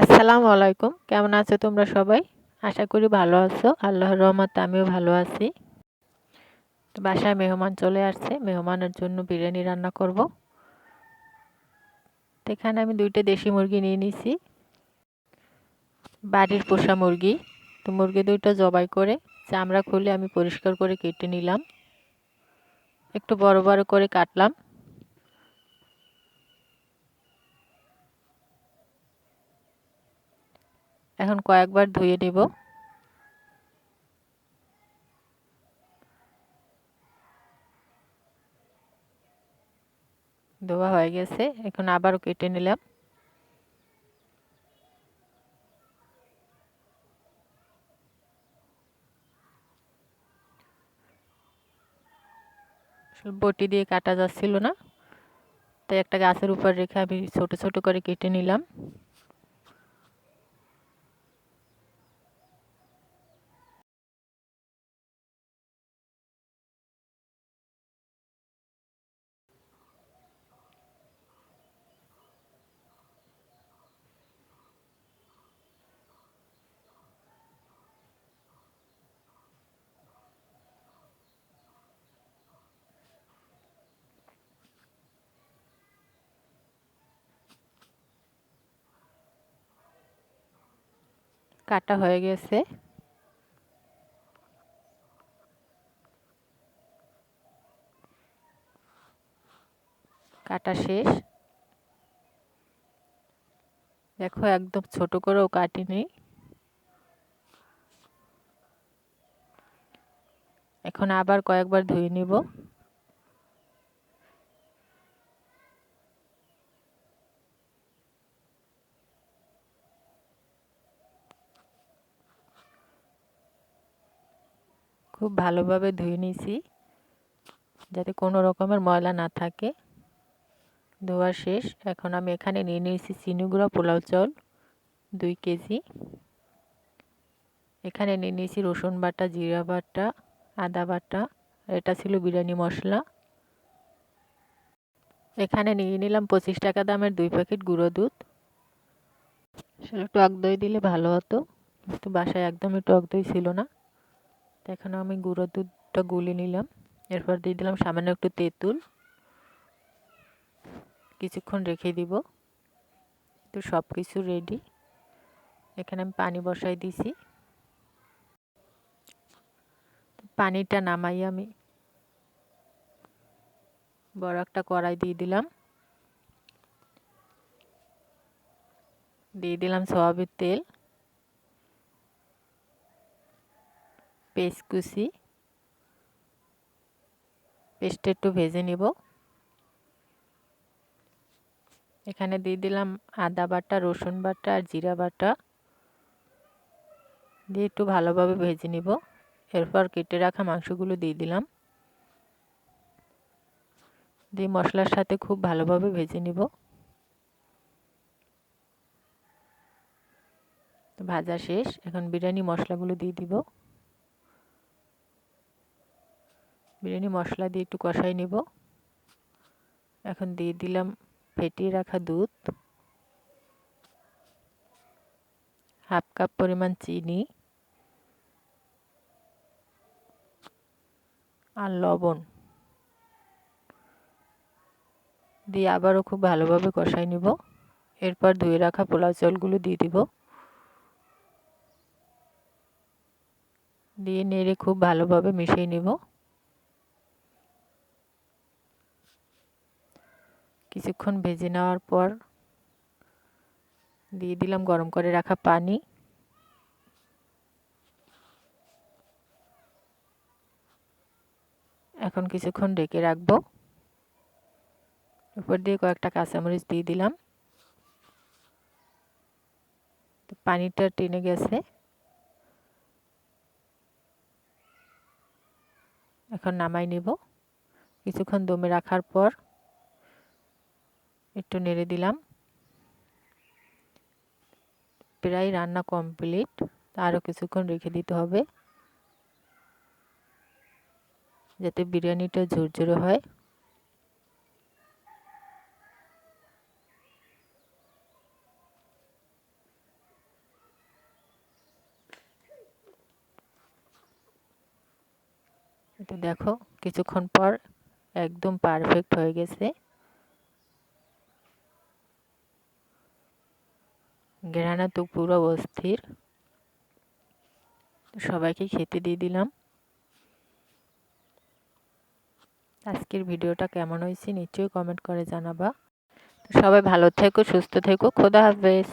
আসসালামু আলাইকুম। কেমন আছো তোমরা সবাই? আশা করি ভালো আছো। আল্লাহর রহমতে আমিও ভালো আছি। বাসায় মেহমান চলে আসছে। মেহমানের জন্য বিরিয়ানি রান্না করব। এখানে আমি দুইটা দেশি মুরগি নিয়ে নিছি। বাড়ির পোষা মুরগি। তো মুরগি দুইটা জবাই করে চামড়া খুলে আমি পরিষ্কার করে কেটে নিলাম। একটু বড় বড় করে কাটলাম। এখন কয়েকবার ধুয়ে নেব। ধোয়া হয়ে গেছে, এখন আবারও কেটে নিলাম। বটি দিয়ে কাটা যাচ্ছিল না, তাই একটা গাছের উপর রেখে আমি ছোট ছোট করে কেটে নিলাম। কাটা হয়ে গেছে। কাটা শেষ। দেখো একদম ছোট করেও কাটিনি। এখন আবার কয়েকবার ধুয়ে নিব। খুব ভালোভাবে ধুয়ে নিয়েছি, যাতে কোনো রকমের ময়লা না থাকে। ধোয়া শেষ। এখন আমি এখানে নিয়ে নিয়েছি চিনিগুঁড়া পোলাও চাল, দুই কেজি। এখানে নিয়ে নিয়েছি রসুন বাটা, জিরা বাটা, আদা বাটা এটা ছিল বিরিয়ানি মশলা। এখানে নিয়ে নিলাম পঁচিশ টাকা দামের দুই প্যাকেট গুঁড়ো দুধ। সেটা টক দই দিলে ভালো হতো। কিন্তু বাসায় একদমই টক দই ছিল না। তো এখন আমি গুঁড়ো দুধটা গুলে নিলাম। এরপর দিয়ে দিলাম সামান্য একটু তেঁতুল। কিছুক্ষণ রেখে দিব। তো সব কিছু রেডি এখানে আমি পানি বসাই দিছি। পানিটা নামাই আমি। বড় একটা কড়াই দিয়ে দিলাম। দিয়ে দিলাম সয়াবিন তেল। পেস্ট কুচি, পেস্টটা একটু ভেজে নেব। এখানে দিয়ে দিলাম আদা বাটা, রসুন বাটা আর জিরা বাটা। দিয়ে একটু ভালোভাবে ভেজে নিব। এরপর কেটে রাখা মাংসগুলো দিয়ে দিলাম। দিয়ে মশলার সাথে খুব ভালোভাবে ভেজে নিব। ভাজা শেষ। এখন বিরিয়ানি মশলাগুলো দিয়ে দিব। বিরিয়ানি মশলা দিয়ে একটু কষাই নেব। এখন দিয়ে দিলাম ফেটিয়ে রাখা দুধ। হাফ কাপ পরিমাণ চিনি আর লবণ। দিয়ে আবারও খুব ভালোভাবে কষাই নিব। এরপর ধুয়ে রাখা পোলাও চালগুলো দিয়ে দিব। দিয়ে নেড়ে খুব ভালোভাবে মিশিয়ে নিব। কিছুক্ষণ ভেজে নেওয়ার পর দিয়ে দিলাম গরম করে রাখা পানি। এখন কিছুক্ষণ ঢেকে রাখব। উপর দিয়ে কয়েকটা কাঁচামরিচ দিয়ে দিলাম। পানিটা টেনে গেছে। এখন নামাই নিব। কিছুক্ষণ দমে রাখার পর একটু নেড়ে দিলাম। প্রায় রান্না কমপ্লিট আরও কিছুক্ষণ রেখে দিতে হবে। যাতে বিরিয়ানিটা ঝুরঝুরে হয়। তো দেখো, কিছুক্ষণ পর একদম পারফেক্ট হয়ে গেছে। ঘেরানা তো পুরো অস্থির। সবাইকে খেতে দিয়ে দিলাম। আজকের ভিডিওটা কেমন হয়েছে নিশ্চয়ই কমেন্ট করে জানাবা। সবাই ভালো থেকো, সুস্থ থেকো, খোদা হাফেজ।